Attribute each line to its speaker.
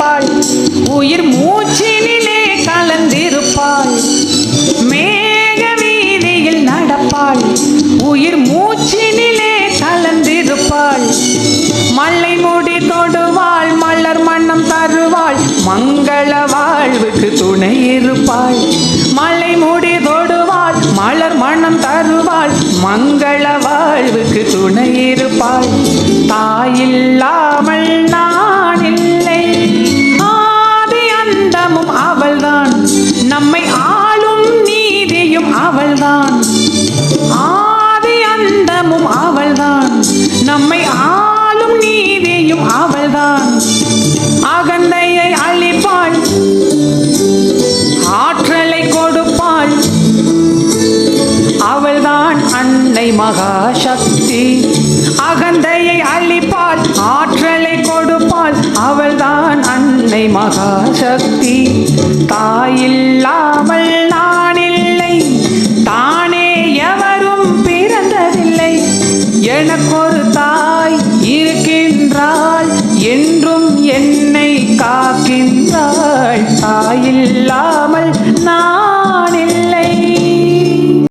Speaker 1: இருப்பாள் உயிர் மூச்சினிலே கலந்திருப்பாள் மேக வீதியில் நடப்பாள் உயிர் மூச்சினிலே கலந்திருப்பாள் மல்லை மூடி தொடுவாள் மலர் மன்னம் தருவாள். மங்கள வாழ்வுக்கு துணை இருப்பாள் மலை மூடி தொடுவாள் மலர் மன்னம் தருவாள். மங்கள வாழ்வுக்கு துணை இருப்பாள் தாயில்லா அன்னை மகாசக்தி. அகந்தையை அழிப்பாள் ஆற்றலை கொடுப்பாள் அவள்தான் அன்னை மகாசக்தி. தாயில்லாமல் நான் இல்லை தானே எவரும் பிறந்ததில்லை. எனக்கொரு தாய் இருக்கின்றாள் என்றும் என்னை காக்கின்றாள். தாயில்லாமல் நான்